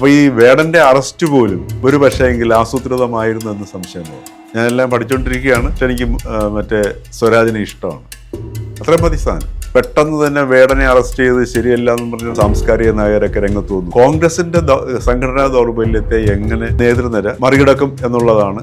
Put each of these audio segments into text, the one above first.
അപ്പോൾ ഈ വേടന്റെ അറസ്റ്റ് പോലും ഒരു പക്ഷേങ്കിൽ ആസൂത്രിതമായിരുന്നു എന്ന് സംശയം തോന്നുന്നു ഞാനെല്ലാം പഠിച്ചുകൊണ്ടിരിക്കുകയാണ് പക്ഷെ എനിക്ക് മറ്റേ സ്വരാജിനെ ഇഷ്ടമാണ്. അത്ര മതി സാധനം. പെട്ടെന്ന് തന്നെ വേടനെ അറസ്റ്റ് ചെയ്ത് ശരിയല്ല എന്ന് പറഞ്ഞ സാംസ്കാരിക നായകരൊക്കെ രംഗത്ത് വന്നു. കോൺഗ്രസിന്റെ സംഘടനാ ദൗർബല്യത്തെ എങ്ങനെ നേതൃനിര മറികടക്കും എന്നുള്ളതാണ്.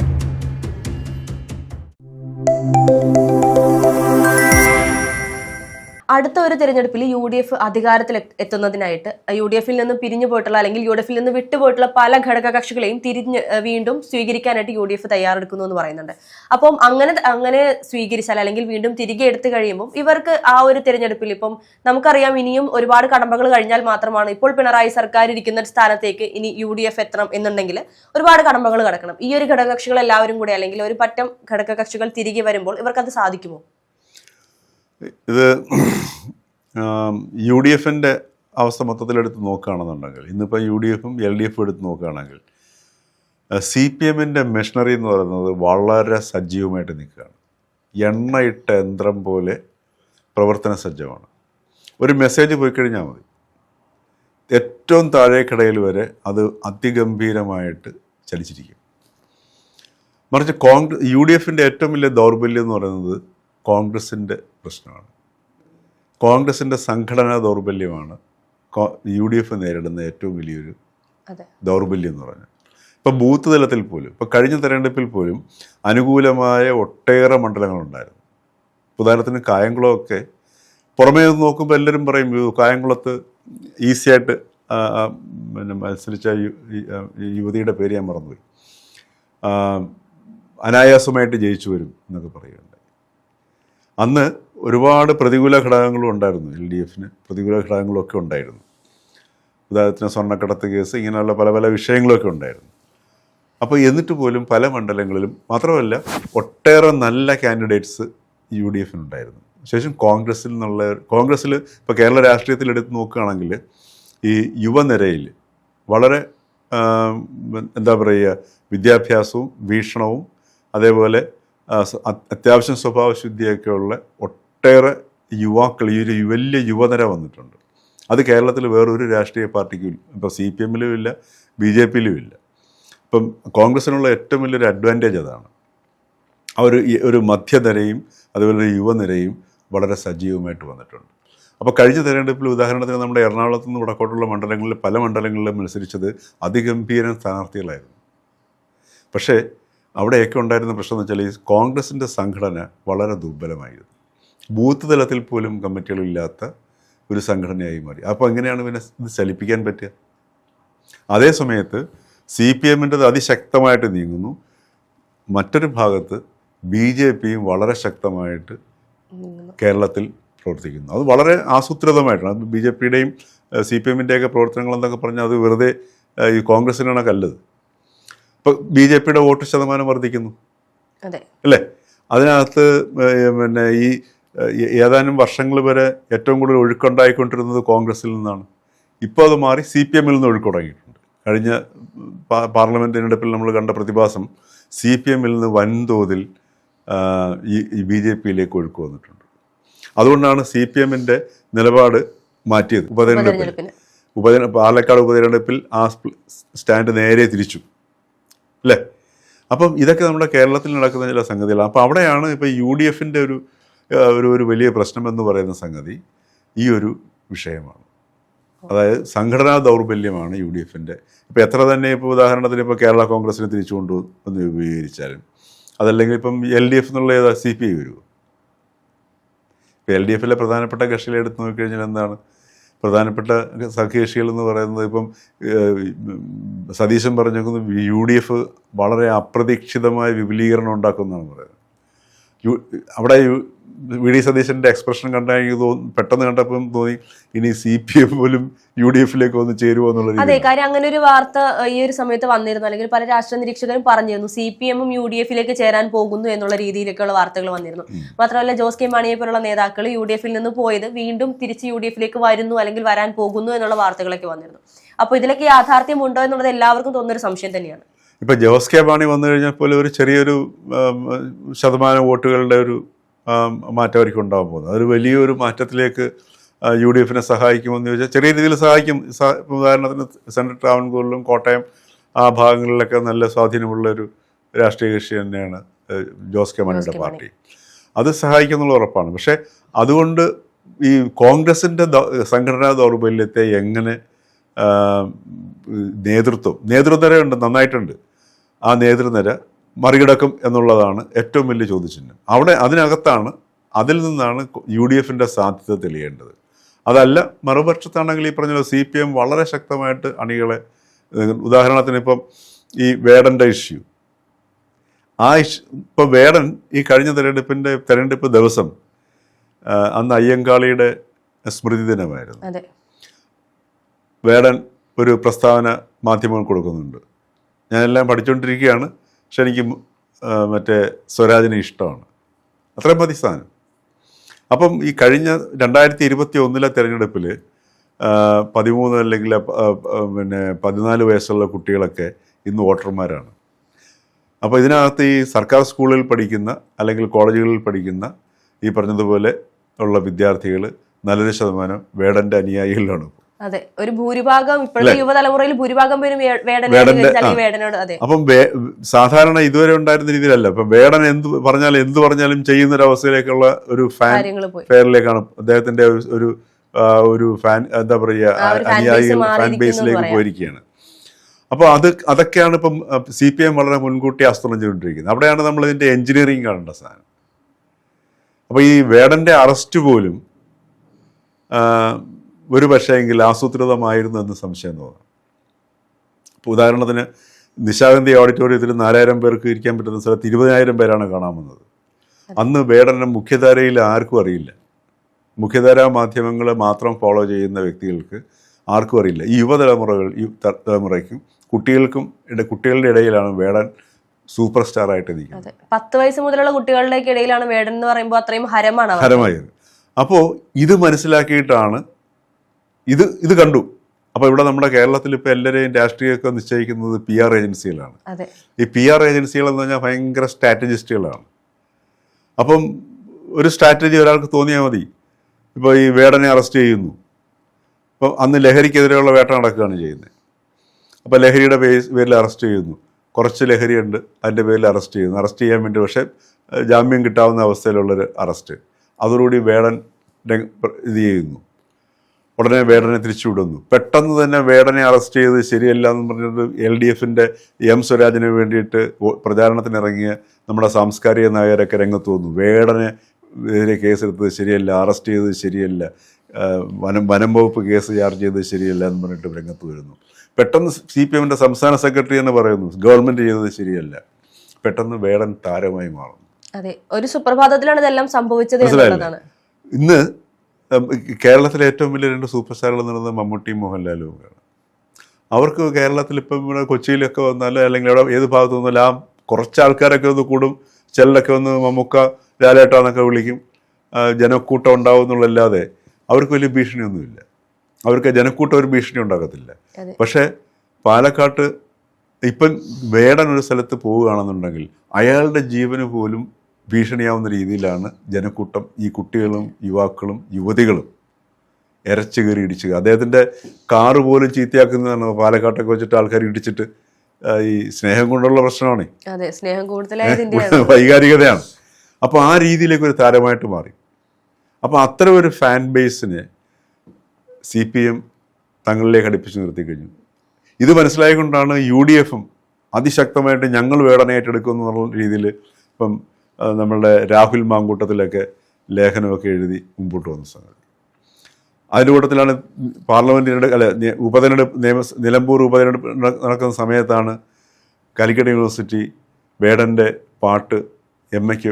അടുത്ത ഒരു തിരഞ്ഞെടുപ്പിൽ യു ഡി എഫ് അധികാരത്തിൽ എത്തുന്നതിനായിട്ട് യു ഡി എഫിൽ നിന്ന് പിരിഞ്ഞു പോയിട്ടുള്ള അല്ലെങ്കിൽ യു ഡി എഫിൽ നിന്ന് വിട്ടുപോയിട്ടുള്ള പല ഘടക കക്ഷികളെയും തിരിഞ്ഞ് വീണ്ടും സ്വീകരിക്കാനായിട്ട് യു ഡി എഫ് തയ്യാറെടുക്കുന്നു എന്ന് പറയുന്നുണ്ട്. അപ്പം അങ്ങനെ അങ്ങനെ സ്വീകരിച്ചാൽ അല്ലെങ്കിൽ വീണ്ടും തിരികെ എടുത്തു കഴിയുമ്പോൾ ഇവർക്ക് ആ ഒരു തിരഞ്ഞെടുപ്പിൽ ഇപ്പം നമുക്കറിയാം ഇനിയും ഒരുപാട് കടമ്പകൾ കഴിഞ്ഞാൽ മാത്രമാണ് ഇപ്പോൾ പിണറായി സർക്കാർ ഇരിക്കുന്ന സ്ഥാനത്തേക്ക് ഇനി യു ഡി എഫ് എത്തണം എന്നുണ്ടെങ്കിൽ ഒരുപാട് കടമ്പകൾ കടക്കണം. ഈ ഒരു ഘടകകക്ഷികൾ എല്ലാവരും കൂടി അല്ലെങ്കിൽ ഒരു പറ്റം ഘടകകക്ഷികൾ തിരികെ വരുമ്പോൾ ഇവർക്കത് സാധിക്കുമോ? ഇത് യു ഡി എഫിന്റെ അവസ്ഥ മൊത്തത്തിലെടുത്ത് നോക്കുകയാണെന്നുണ്ടെങ്കിൽ ഇന്നിപ്പോൾ യു ഡി എഫും എൽ ഡി എഫും എടുത്ത് നോക്കുകയാണെങ്കിൽ സി പി എമ്മിന്റെ മെഷീനറി എന്ന് പറയുന്നത് വളരെ സജീവമായിട്ട് നിൽക്കുകയാണ്. എണ്ണയിട്ട യന്ത്രം പോലെ പ്രവർത്തന സജ്ജമാണ്. ഒരു മെസ്സേജ് പോയി കഴിഞ്ഞാൽ മതി. ഏറ്റവും താഴേക്കിടയിൽ വരെ അത് അതിഗംഭീരമായിട്ട് ചലിച്ചിരിക്കും. മറിച്ച് കോൺഗ്രസ് യു ഡി എഫിന്റെ ഏറ്റവും വലിയ ദൗർബല്യം എന്ന് പറയുന്നത് കോൺഗ്രസിന്റെ പ്രശ്നമാണ്. കോൺഗ്രസിന്റെ സംഘടനാ ദൗർബല്യമാണ് യു ഡി എഫ് നേരിടുന്ന ഏറ്റവും വലിയൊരു ദൗർബല്യം എന്ന് പറഞ്ഞാൽ. ഇപ്പം ബൂത്ത് തലത്തിൽ പോലും ഇപ്പം കഴിഞ്ഞ തെരഞ്ഞെടുപ്പിൽ പോലും അനുകൂലമായ ഒട്ടേറെ മണ്ഡലങ്ങളുണ്ടായിരുന്നു. ഉദാഹരണത്തിന് കായംകുളമൊക്കെ പുറമേ നിന്ന് നോക്കുമ്പോൾ എല്ലാവരും പറയും "യ്യോ, കായംകുളത്ത് ഈസിയായിട്ട് പിന്നെ മത്സരിച്ച യുവതിയുടെ പേര് ഞാൻ മറന്നുപോയി. അനായാസമായിട്ട് ജയിച്ചു വരും എന്നൊക്കെ പറയുന്നുണ്ട്. അന്ന് ഒരുപാട് പ്രതികൂല ഘടകങ്ങളും ഉണ്ടായിരുന്നു എൽ ഡി എഫിന് പ്രതികൂല ഘടകങ്ങളൊക്കെ ഉണ്ടായിരുന്നു. ഉദാഹരണത്തിന് സ്വർണക്കടത്ത് കേസ് ഇങ്ങനെയുള്ള പല പല വിഷയങ്ങളൊക്കെ ഉണ്ടായിരുന്നു. അപ്പോൾ എന്നിട്ട് പോലും പല മണ്ഡലങ്ങളിലും മാത്രമല്ല ഒട്ടേറെ നല്ല കാൻഡിഡേറ്റ്സ് യു ഡി എഫിനുണ്ടായിരുന്നു. ശേഷം കോൺഗ്രസ്സിൽ നിന്നുള്ള കോൺഗ്രസ്സിൽ ഇപ്പോൾ കേരള രാഷ്ട്രീയത്തിൽ എടുത്ത് നോക്കുകയാണെങ്കിൽ ഈ യുവനിരയിൽ വളരെ എന്താ പറയുക വിദ്യാഭ്യാസവും വീക്ഷണവും അതേപോലെ അത്യാവശ്യം സ്വഭാവശുദ്ധിയൊക്കെ ഉള്ള ഒട്ടേറെ യുവാക്കൾ ഈ ഒരു വലിയ യുവനിര വന്നിട്ടുണ്ട്. അത് കേരളത്തിൽ വേറൊരു രാഷ്ട്രീയ പാർട്ടിക്കും ഇപ്പോൾ സി പി എമ്മിലും ഇല്ല ബി ജെ പിയിലും ഇല്ല. ഇപ്പം കോൺഗ്രസിനുള്ള ഏറ്റവും വലിയൊരു അഡ്വാന്റേജ് അതാണ്. ഒരു ഒരു മധ്യനിരയും അതുപോലെ ഒരു യുവനിരയും വളരെ സജീവമായിട്ട് വന്നിട്ടുണ്ട്. അപ്പോൾ കഴിഞ്ഞ തെരഞ്ഞെടുപ്പിൽ ഉദാഹരണത്തിന് നമ്മുടെ എറണാകുളത്ത് നിന്ന് വടക്കോട്ടുള്ള മണ്ഡലങ്ങളിൽ പല മണ്ഡലങ്ങളിലും മത്സരിച്ചത് അതിഗംഭീര സ്ഥാനാർത്ഥികളായിരുന്നു. പക്ഷേ അവിടെയൊക്കെ ഉണ്ടായിരുന്ന പ്രശ്നം എന്ന് വെച്ചാൽ ഈ കോൺഗ്രസിന്റെ സംഘടന വളരെ ദുർബലമായിരുന്നു. ബൂത്ത് തലത്തിൽ പോലും കമ്മിറ്റികളില്ലാത്ത ഒരു സംഘടനയായി മാറി. അപ്പോൾ എങ്ങനെയാണ് പിന്നെ ഇത് ചലിപ്പിക്കാൻ പറ്റുക? അതേ സമയത്ത് സി പി എമ്മിന്റെത് അതിശക്തമായിട്ട് നീങ്ങുന്നു. മറ്റൊരു ഭാഗത്ത് ബി ജെ പിയും വളരെ ശക്തമായിട്ട് കേരളത്തിൽ പ്രവർത്തിക്കുന്നു. അത് വളരെ ആസൂത്രിതമായിട്ടാണ്. അത് ബി ജെ പിയുടെയും സി പി എമ്മിന്റെയൊക്കെ പ്രവർത്തനങ്ങൾ എന്നൊക്കെ പറഞ്ഞാൽ അത് വെറുതെ ഈ കോൺഗ്രസിനാണ് കല്ലത്. ഇപ്പോൾ ബി ജെ പിയുടെ വോട്ട് ശതമാനം വർദ്ധിക്കുന്നു. അല്ലേ? അതിനകത്ത് പിന്നെ ഈ ഏതാനും വർഷങ്ങൾ വരെ ഏറ്റവും കൂടുതൽ ഒഴുക്കുണ്ടായിക്കൊണ്ടിരുന്നത് കോൺഗ്രസിൽ നിന്നാണ്. ഇപ്പോൾ അത് മാറി സി പി എമ്മിൽ നിന്ന് ഒഴുക്ക് തുടങ്ങിയിട്ടുണ്ട്. കഴിഞ്ഞ പാർലമെന്റ് പാർലമെന്റ് തിരഞ്ഞെടുപ്പിൽ നമ്മൾ കണ്ട പ്രതിഭാസം സി പി എമ്മിൽ നിന്ന് വൻതോതിൽ ഈ ബി ജെ പിയിലേക്ക് ഒഴുക്ക് വന്നിട്ടുണ്ട്. അതുകൊണ്ടാണ് സി പി എമ്മിന്റെ നിലപാട് മാറ്റിയത്. ഉപതെരഞ്ഞെടുപ്പിൽ. ഉപതെര പാലക്കാട് ഉപതെരഞ്ഞെടുപ്പിൽ ആ സ്റ്റാൻഡ് നേരെ തിരിച്ചു. അല്ലേ? അപ്പം ഇതൊക്കെ നമ്മുടെ കേരളത്തിൽ നടക്കുന്ന ചില സംഗതികളാണ് അപ്പോൾ അവിടെയാണ് ഇപ്പോൾ യു ഡി എഫിന്റെ ഒരു ഒരു ഒരു വലിയ പ്രശ്നം എന്ന് പറയുന്ന സംഗതി ഈ ഒരു വിഷയമാണ്. അതായത് സംഘടനാ ദൗർബല്യമാണ് യു ഡി എഫിന്റെ. ഇപ്പോൾ എത്ര തന്നെ ഇപ്പോൾ ഉദാഹരണത്തിന് ഇപ്പോൾ കേരള കോൺഗ്രസിനെ തിരിച്ചു കൊണ്ടുവന്ന് വിപുലീകരിച്ചാലും അതല്ലെങ്കിൽ ഇപ്പം എൽ ഡി എഫ് എന്നുള്ള ഏതാ സി പി ഐ വരുമോ ഇപ്പോൾ എൽ ഡി എഫിലെ പ്രധാനപ്പെട്ട കക്ഷികളെടുത്ത് നോക്കിക്കഴിഞ്ഞാൽ എന്താണ്? പ്രധാനപ്പെട്ട സഖ്യകക്ഷികൾ എന്ന് പറയുന്നത് ഇപ്പം സതീശൻ പറഞ്ഞേക്കുന്നത് യു ഡി എഫ് വളരെ അപ്രതീക്ഷിതമായ വിപുലീകരണം ഉണ്ടാക്കുന്നതാണ് പറയുന്നത്. യു അവിടെ വി ഡി സതീശന്റെ എക്സ്പ്രഷൻ കണ്ടാൽ എനിക്ക് തോന്നി പെട്ടെന്ന് കണ്ടപ്പോൾ തോന്നി ഇനി സി പി എം പോലും യു ഡി എഫിലേക്ക് ഒന്ന് ചേരുമോ എന്നുള്ള അതെ കാര്യം അങ്ങനെ ഒരു വാർത്ത ഈ ഒരു സമയത്ത് വന്നിരുന്നു. അല്ലെങ്കിൽ പല രാഷ്ട്രീയ നിരീക്ഷകരും പറഞ്ഞിരുന്നു സി പി എമ്മും യു ഡി എഫിലേക്ക് ചേരാൻ പോകുന്നു എന്നുള്ള രീതിയിലേക്കുള്ള വാർത്തകൾ വന്നിരുന്നു. മാത്രമല്ല ജോസ് കെ മാണിയെ പോലുള്ള നേതാക്കൾ യു ഡി എഫിൽ നിന്ന് പോയത് വീണ്ടും തിരിച്ച് യു ഡി എഫിലേക്ക് വരുന്നു അല്ലെങ്കിൽ വരാൻ പോകുന്നു എന്നുള്ള വാർത്തകളൊക്കെ വന്നിരുന്നു. അപ്പോൾ ഇതിലൊക്കെ യാഥാർത്ഥ്യം ഉണ്ടോ എന്നുള്ളത് എല്ലാവർക്കും തോന്നുന്ന ഒരു സംശയം തന്നെയാണ്. ഇപ്പൊ ജോസ് കെ മാണി വന്നു കഴിഞ്ഞപ്പോൾ ഒരു ചെറിയൊരു ശതമാനം വോട്ടുകളുടെ ഒരു ആം, മാറ്റം അവർക്ക് ഉണ്ടാകാൻ പോകുന്നത്. അതൊരു വലിയൊരു മാറ്റത്തിലേക്ക് യു ഡി എഫിനെ സഹായിക്കുമെന്ന് ചോദിച്ചാൽ ചെറിയ രീതിയിൽ സഹായിക്കും. ഉദാഹരണത്തിന് സെൻട്രൽ ട്രാവൻകൂറിലും കോട്ടയം ആ ഭാഗങ്ങളിലൊക്കെ നല്ല സ്വാധീനമുള്ള ഒരു രാഷ്ട്രീയ കക്ഷി തന്നെയാണ് ജോസ് കെ മാണിയുടെ പാർട്ടി. അത് സഹായിക്കുന്നുള്ള ഉറപ്പാണ്. പക്ഷേ അതുകൊണ്ട് ഈ കോൺഗ്രസിന്റെ സംഘടനാ ദൗർബല്യത്തെ എങ്ങനെ നേതൃത്വം നേതൃനിര ഉണ്ട് നന്നായിട്ടുണ്ട്. ആ നേതൃനിര മറികടക്കും എന്നുള്ളതാണ് ഏറ്റവും വലിയ ചോദ്യചിഹ്നം. അവിടെ അതിനകത്താണ് അതിൽ നിന്നാണ് യു ഡി എഫിന്റെ സാധ്യത തെളിയേണ്ടത്. അതല്ല മറുപക്ഷത്താണെങ്കിൽ ഈ പറഞ്ഞ സി പി എം വളരെ ശക്തമായിട്ട് അണികളെ ഉദാഹരണത്തിന് ഇപ്പം ഈ വേടന്റെ ഇഷ്യൂ. ആ ഇഷ്യൂ ഇപ്പോൾ വേടൻ ഈ കഴിഞ്ഞ തെരഞ്ഞെടുപ്പിന്റെ തെരഞ്ഞെടുപ്പ് ദിവസം അന്ന് അയ്യങ്കാളിയുടെ സ്മൃതി ദിനമായിരുന്നു. വേടൻ ഒരു പ്രസ്താവന മാധ്യമങ്ങൾ കൊടുക്കുന്നുണ്ട്. ഞാനെല്ലാം പഠിച്ചുകൊണ്ടിരിക്കുകയാണ് പക്ഷെ എനിക്ക് മറ്റേ സ്വരാജിനെ ഇഷ്ടമാണ്. അത്രയും മതി സാധനം അപ്പം ഈ കഴിഞ്ഞ രണ്ടായിരത്തി ഇരുപത്തി ഒന്നിലെ തെരഞ്ഞെടുപ്പിൽ പതിമൂന്ന് അല്ലെങ്കിൽ പിന്നെ പതിനാല് വയസ്സുള്ള കുട്ടികളൊക്കെ ഇന്ന് വോട്ടർമാരാണ്. അപ്പോൾ ഇതിനകത്ത് ഈ സർക്കാർ സ്കൂളിൽ പഠിക്കുന്ന അല്ലെങ്കിൽ കോളേജുകളിൽ പഠിക്കുന്ന ഈ പറഞ്ഞതുപോലെ ഉള്ള വിദ്യാർത്ഥികൾ നല്ലൊരു ശതമാനം വേടന്റെ അനുയായികളിലാണ് അതെ. ഒരു ഭൂരിഭാഗം ഇപ്പോഴത്തെ യുവതലമുറയിൽ ഭൂരിഭാഗം പേരും വേടനോട് അതെ. അപ്പം സാധാരണ ഇതുവരെ ഉണ്ടായിരുന്ന രീതിയിലല്ല. ഇപ്പൊ വേടൻ എന്ത് പറഞ്ഞാൽ എന്ത് പറഞ്ഞാലും ചെയ്യുന്ന ഒരു അവസ്ഥയിലേക്കുള്ള ഒരു ഫാൻ പേരിലേക്കാണ് ഫെയറിലേക്കാണ് അദ്ദേഹത്തിന്റെ ഒരു- ഒരു ഫാൻ എന്താ പറയുക അനുയായികൾ ഫാൻ ബേസിലേക്ക് പോയിരിക്കുകയാണ്. അപ്പോൾ അത് അതൊക്കെയാണ് ഇപ്പം സി പി എം വളരെ മുൻകൂട്ടി ആസ്ത്രണം ചെയ്തുകൊണ്ടിരിക്കുന്നത് അവിടെയാണ് നമ്മൾ ഇതിന്റെ എഞ്ചിനീയറിംഗ് കാണേണ്ട സാധനം. അപ്പോൾ ഈ വേടന്റെ അറസ്റ്റ് പോലും ഒരു പക്ഷേങ്കിൽ ആസൂത്രിതമായിരുന്നു എന്ന് സംശയം തോന്നാം. ഇപ്പോൾ ഉദാഹരണത്തിന് നിശാഗന്ധി ഓഡിറ്റോറിയത്തിൽ നാലായിരം പേർക്ക് ഇരിക്കാൻ പറ്റുന്ന സ്ഥലത്ത് ഇരുപതിനായിരം പേരാണ് കാണാൻ വന്നത് അന്ന് വേടനെ മുഖ്യധാരയിൽ ആർക്കും അറിയില്ല. മുഖ്യധാരാ മാധ്യമങ്ങൾ മാത്രം ഫോളോ ചെയ്യുന്ന വ്യക്തികൾക്ക് ആർക്കും അറിയില്ല. ഈ യുവതലമുറകൾ ഈ തലമുറയ്ക്കും കുട്ടികൾക്കും ഇട- കുട്ടികളുടെ ഇടയിലാണ് വേടൻ സൂപ്പർ സ്റ്റാർ ആയിട്ട് നിൽക്കുന്നത് പത്ത് വയസ്സ് മുതലുള്ള കുട്ടികളുടെ ഇടയിലാണ് വേടൻ എന്ന് പറയുമ്പോൾ അത്രയും ഹരമാണ് ഹരമായത്. അപ്പോൾ ഇത് മനസ്സിലാക്കിയിട്ടാണ് ഇത് ഇത് കണ്ടു. അപ്പോൾ ഇവിടെ നമ്മുടെ കേരളത്തിൽ ഇപ്പോൾ എല്ലാവരെയും രാഷ്ട്രീയമൊക്കെ നിശ്ചയിക്കുന്നത് പി ആർ ഏജൻസികളാണ്. ഈ പി ആർ ഏജൻസികൾ എന്ന് പറഞ്ഞാൽ ഭയങ്കര സ്ട്രാറ്റജിസ്റ്റുകളാണ്. അപ്പം ഒരു സ്ട്രാറ്റജി ഒരാൾക്ക് തോന്നിയാൽ മതി. ഇപ്പൊ ഈ വേടനെ അറസ്റ്റ് ചെയ്യുന്നു. അപ്പോൾ അന്ന് ലഹരിക്കെതിരെയുള്ള വേട്ട നടക്കുകയാണ് ചെയ്യുന്നത്. അപ്പോൾ ലഹരിയുടെ പേസ് പേരിൽ അറസ്റ്റ് ചെയ്യുന്നു. കുറച്ച് ലഹരിയുണ്ട് അതിന്റെ പേരിൽ അറസ്റ്റ് ചെയ്യുന്നു. അറസ്റ്റ് ചെയ്യാൻ വേണ്ടി പക്ഷേ ജാമ്യം കിട്ടാവുന്ന അവസ്ഥയിലുള്ളൊരു അറസ്റ്റ് അതോടുകൂടി വേടൻ ഇത് ചെയ്യുന്നു. ഉടനെ വേടനെ തിരിച്ചുവിടുന്നു. പെട്ടെന്ന് തന്നെ വേടനെ അറസ്റ്റ് ചെയ്ത് ശരിയല്ല എന്ന് പറഞ്ഞിട്ട് എൽ ഡി എഫിന്റെ എം സ്വരാജിന് വേണ്ടിയിട്ട് പ്രചാരണത്തിനിറങ്ങിയ നമ്മുടെ സാംസ്കാരിക നായകരൊക്കെ രംഗത്ത് വന്നു. വേടനെ എതിരെ കേസെടുത്തത് ശരിയല്ല അറസ്റ്റ് ചെയ്തത് ശരിയല്ല വനം വനം വകുപ്പ് കേസ് ചാർജ് ചെയ്തത് ശരിയല്ല എന്ന് പറഞ്ഞിട്ട് രംഗത്ത് വരുന്നു. പെട്ടെന്ന് സി പി എമ്മിന്റെ സംസ്ഥാന സെക്രട്ടറി എന്ന് പറയുന്നു ഗവൺമെന്റ് ചെയ്തത് ശരിയല്ല. പെട്ടെന്ന് വേടൻ താരമായി മാറുന്നു. അതെ ഒരു സുപ്രഭാതത്തിലാണ് ഇതെല്ലാം സംഭവിച്ചത്? ഇന്ന് കേരളത്തിലെ ഏറ്റവും വലിയ രണ്ട് സൂപ്പർ സ്റ്റാറുകൾ എന്ന് പറയുന്നത് മമ്മൂട്ടിയും മോഹൻലാലുമാണ് അവർക്ക് കേരളത്തിൽ ഇപ്പം ഇവിടെ കൊച്ചിയിലൊക്കെ വന്നാലോ അല്ലെങ്കിൽ അവിടെ ഏത് ഭാഗത്ത് വന്നാലും ആ കുറച്ച് ആൾക്കാരൊക്കെ ഒന്ന് കൂടും. ചിലരൊക്കെ ഒന്ന് മമ്മൂക്ക ലാലേട്ടാന്നൊക്കെ വിളിക്കും. ജനക്കൂട്ടം ഉണ്ടാവും എന്നുള്ളല്ലാതെ അവർക്ക് വലിയ ഭീഷണിയൊന്നുമില്ല. അവർക്ക് ജനക്കൂട്ടം ഒരു ഭീഷണി ഉണ്ടാകത്തില്ല. പക്ഷേ പാലക്കാട്ട് ഇപ്പം വേടൻ ഒരു സ്ഥലത്ത് പോവുകയാണെന്നുണ്ടെങ്കിൽ അയാളുടെ ജീവന് പോലും ഭീഷണിയാവുന്ന രീതിയിലാണ് ജനക്കൂട്ടം ഈ കുട്ടികളും യുവാക്കളും യുവതികളും ഇരച്ചു കയറി ഇടിച്ചുക അദ്ദേഹത്തിന്റെ കാറ് പോലും ചീത്തയാക്കുന്നതാണ് പാലക്കാട്ടൊക്കെ വെച്ചിട്ട് ആൾക്കാർ ഇടിച്ചിട്ട് ഈ സ്നേഹം കൊണ്ടുള്ള പ്രശ്നമാണ്. വൈകാരികതയാണ്. അപ്പോൾ ആ രീതിയിലേക്ക് ഒരു താരമായിട്ട് മാറി. അപ്പോൾ അത്തരം ഒരു ഫാൻ ബേസിനെ സി പി എം തങ്ങളിലേക്ക് അടുപ്പിച്ച് നിർത്തി കഴിഞ്ഞു. ഇത് മനസ്സിലായിക്കൊണ്ടാണ് യു ഡി എഫും അതിശക്തമായിട്ട് ഞങ്ങൾ വേടനയായിട്ട് ഏറ്റെടുക്കും എന്നുള്ള രീതിയിൽ ഇപ്പം നമ്മളുടെ രാഹുൽ മാങ്കൂട്ടത്തിലൊക്കെ ലേഖനമൊക്കെ എഴുതി മുമ്പോട്ട് വന്ന സംഗതി. അതിന്റെ കൂട്ടത്തിലാണ് പാർലമെന്റിന്റെ അല്ല ഉപതെരഞ്ഞെടുപ്പ് നിയമ നിലമ്പൂർ ഉപതെരഞ്ഞെടുപ്പ് നടക്കുന്ന സമയത്താണ് കാലിക്കറ്റ് യൂണിവേഴ്സിറ്റി വേടന്റെ പാട്ട് എം എക്ക്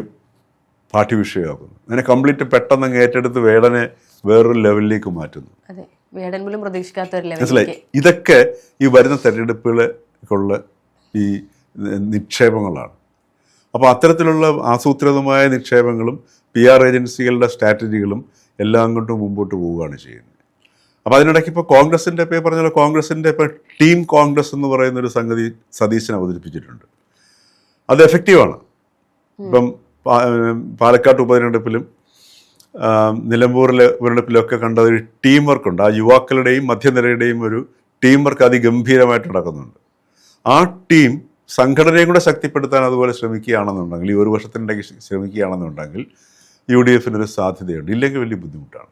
പാഠ്യവിഷയമാക്കുന്നു അങ്ങനെ കംപ്ലീറ്റ് പെട്ടെന്ന് അങ്ങ് ഏറ്റെടുത്ത് വേടനെ വേറൊരു ലെവലിലേക്ക് മാറ്റുന്നു. മനസ്സിലായി? ഇതൊക്കെ ഈ വരുന്ന തെരഞ്ഞെടുപ്പുകളൊക്കെയുള്ള ഈ നിക്ഷേപങ്ങളാണ്. അപ്പോൾ അത്തരത്തിലുള്ള ആസൂത്രിതമായ നിക്ഷേപങ്ങളും പി ആർ ഏജൻസികളുടെ സ്ട്രാറ്റജികളും എല്ലാം കൊണ്ടും മുമ്പോട്ട് പോവുകയാണ് ചെയ്യുന്നത്. അപ്പോൾ അതിനിടയ്ക്ക് ഇപ്പോൾ കോൺഗ്രസിന്റെ ഇപ്പോൾ പറഞ്ഞാൽ പറഞ്ഞ കോൺഗ്രസിന്റെ ഇപ്പോൾ ടീം കോൺഗ്രസ് എന്ന് പറയുന്ന ഒരു സംഗതി സതീശൻ അവതരിപ്പിച്ചിട്ടുണ്ട്. അത് എഫക്റ്റീവാണ് ഇപ്പം പാലക്കാട്ട് ഉപതിരഞ്ഞെടുപ്പിലും പാലക്കാട് ഉപതെരഞ്ഞെടുപ്പിലും നിലമ്പൂരിലെ ഉപതെരഞ്ഞെടുപ്പിലൊക്കെ കണ്ട ഒരു ടീം വർക്കുണ്ട് ആ യുവാക്കളുടെയും മധ്യനിരയുടെയും ഒരു ടീം വർക്ക് അതിഗംഭീരമായിട്ട് നടക്കുന്നുണ്ട്. ആ ടീം സംഘടനയും കൂടെ ശക്തിപ്പെടുത്താൻ അതുപോലെ ശ്രമിക്കുകയാണെന്നുണ്ടെങ്കിൽ ഈ ഒരു വർഷത്തിനിടയ്ക്ക് ശ്രമിക്കുകയാണെന്നുണ്ടെങ്കിൽ യു ഡി എഫിനൊരു സാധ്യതയുണ്ട്. ഇല്ലെങ്കിൽ വലിയ ബുദ്ധിമുട്ടാണ്.